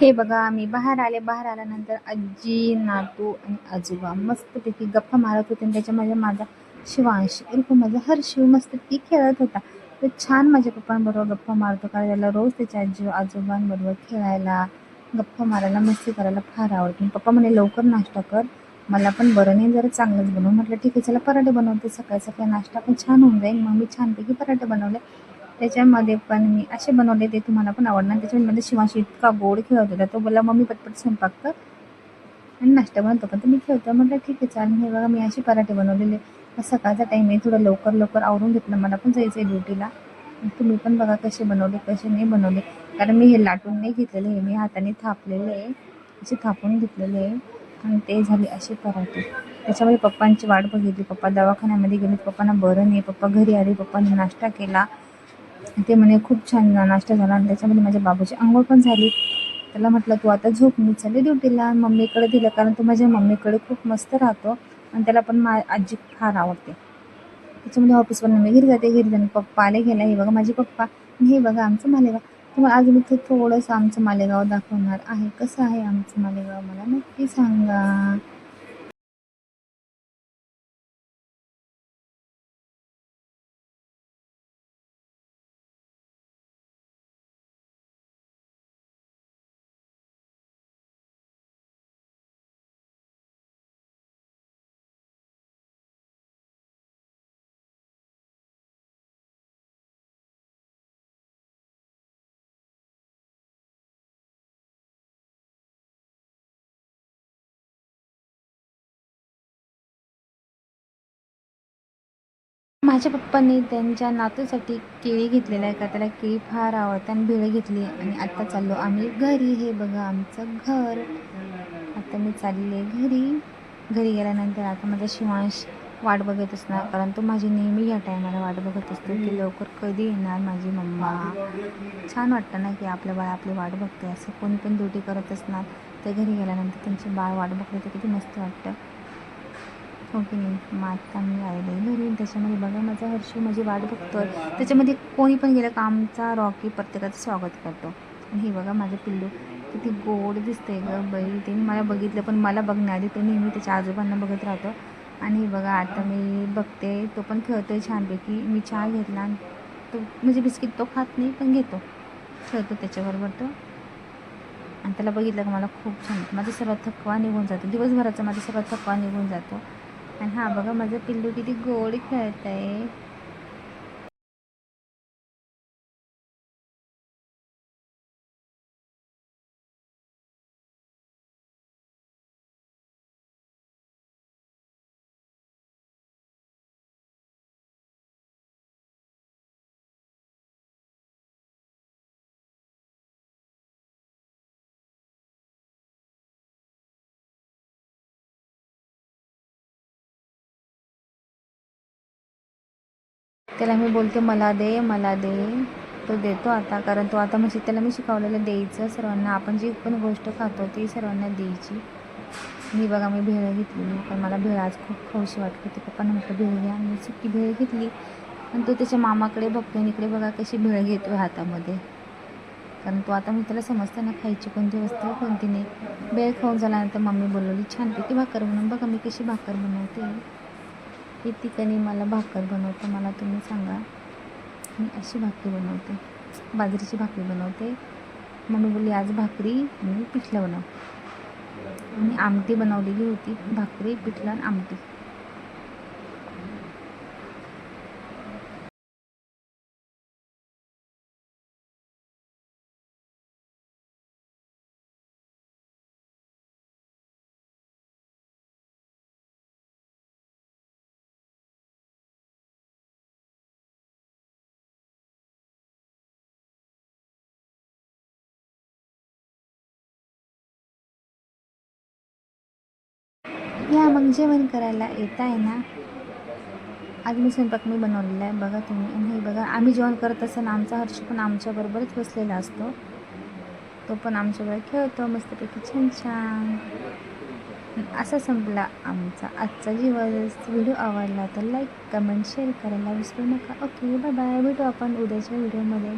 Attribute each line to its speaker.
Speaker 1: हे बघा मी बाहेर आले. बाहेर आल्यानंतर आजी नातू आणि आजोबा मस्तपैकी गप्पा मारत होते. आणि त्याच्यामध्ये माझा शिवांश उर्फ माझा हर्षू मस्तपैकी खेळत होता. तर छान माझ्या पप्पांबरोबर गप्पा मारतो कारण त्याला रोज त्याच्या आजी आजोबांबरोबर खेळायला गप्पा मारायला मस्ती करायला फार आवडते. पप्पा म्हणे लवकर नाश्ता कर. मला पण बरं नाही जरा चांगलंच बनवून म्हटलं ठीक आहे चला पराठे बनवते. सकाळी सकाळी नाश्ता पण छान होऊन जाईल. मग मी छानपैकी पराठे बनवले. त्याच्यामध्ये पण मी असे बनवले ते तुम्हाला पण आवडणार. त्याच्यामध्ये शिवाशी इतका गोड खेळत होता. तो बोला मम्मी पटपट स्वयंपाक कर. आणि नाश्ता बनवतो. पण तुम्ही खेळतो. म्हटलं ठीक आहे चालेल. हे बघा मी असे पराठे बनवलेले. सकाळचा टाईम आहे. थोडं लवकर लवकर आवरून घेतलं. मला पण जायचं आहे ड्युटीला तुम्ही पण बघा कसे बनवले कसे नाही बनवले. कारण मी हे लाटून नाही घेतलेले हे मी हाताने थापलेले आहे. असे थापून घेतलेले आहे. आणि ते झाले असे पराठे. त्याच्यामुळे पप्पांची वाट बघितली. पप्पा दवाखान्यामध्ये गेले. पप्पांना बरं नाही. पप्पा घरी आले. पप्पांनी नाश्ता केला. ते म्हणे खूप छान नाश्ता झाला. आणि त्याच्यामध्ये माझ्या बाबूची आंघोळ पण झाली. त्याला म्हटलं तू आता झोप मी चालली ड्युटीला. मम्मीकडे दिलं कारण तो माझ्या मम्मीकडे खूप मस्त राहतो आणि त्याला पण मा आजी फार आवडते. त्याच्यामध्ये ऑफिसवरून मी घरी जाते घरी जाणे पप्पा आले गेला हे बघा माझे पप्पा. हे बघा आमचं मालेगाव. तुम्हाला आज मी ते थोडंसं आमचं मालेगाव दाखवणार आहे. कसं आहे आमचं मालेगाव मला नक्की सांगा. माझ्या पप्पांनी त्यांच्या नातूसाठी केळी घेतलेलं आहे का? त्याला केळी फार आवडते आणि भेळ घेतली आणि आत्ता चाललो आम्ही घरी. हे बघा आमचं घर. आता मी चालले घरी. घरी गेल्यानंतर आता माझा शिवांश वाट बघत असणार कारण तो माझी नेहमी या टायमाला वाट बघत असतो की लवकर कधी येणार माझी मम्मा. छान वाटतं ना की आपलं बाळ आपली वाट बघते असं कोणी पण ड्युटी करत असणार. ते घरी गेल्यानंतर त्यांचे बाळ वाट बघते तर किती मस्त वाटतं. ओके मात नाही मग आता मी आले घरी त्याच्यामध्ये बघा माझा हर्षू माझी वाट बघतोय. त्याच्यामध्ये कोणी पण गेलं कामचा रॉकी प्रत्येकाचं स्वागत करतो. आणि हे बघा माझं पिल्लू किती गोड दिसते गं बैल ते मला बघितलं पण मला बघण्याआधी तो नेहमी त्याच्या आजोबांना बघत राहतो. आणि हे बघा आता मी बघते तो पण खेळतो आहे छानपैकी. मी चहा घेतला. आणि तो म्हणजे बिस्किट तो खात नाही पण घेतो. खेळतो त्याच्याबरोबर तो. आणि त्याला बघितलं का मला खूप छान माझा सर्व थकवा निघून जातो. दिवसभराचा माझा सर्व थकवा निघून जातो. आणि हा बघा माझं पिल्लू किती गोड खेळत आहे त्याला मी बोलते मला दे मला दे. तो देतो आता कारण तो आता म्हणजे त्याला मी शिकवलेलं द्यायचं सर्वांना. आपण जी पण गोष्ट खातो ती सर्वांना द्यायची. मी बघा मी भेळ घेतली पण मला भेळ आज खूप खाऊशी वाटत होती. पप्पा म्हटलं भेळ घ्या. मी सुकी भेळ घेतली आणि तो त्याच्या मामाकडे बघतो इकडे बघा कशी भेळ घेतो हातामध्ये. कारण तो आता मी त्याला समजतं ना खायची कोणती वस्तू कोणती नाही. भेळ खाऊन झाल्यानंतर मम्मी बोलवली छानपैकी भाकर बनवून बघा मी कशी भाकर बनवते. किती कणी मला भाकर बनवतं. मला तुम्ही सांगा मी अशी भाकरी बनवते. बाजरीची भाकरी बनवते. मम्मी बोलली आज भाकरी आणि पिठलं बनव आणि आमटी बनवलेली होती. भाकरी पिठलं आणि आमटी. या मग जेवण करायला येत आहे ना? आज मी स्वयंपाक मी बनवलेला आहे. बघा तुम्ही. आणि हे बघा आम्ही जेवण करत असताना आमचा हर्ष पण आमच्याबरोबरच बसलेला असतो. तो पण आमच्याबरोबर खेळतो मस्तपैकी. छान छान. असा संपला आमचा आजचा दिवस. व्हिडिओ आवडला तर लाईक कमेंट शेअर करायला विसरू नका. Okay bye bye. भेटू आपण उद्याच्या व्हिडिओमध्ये.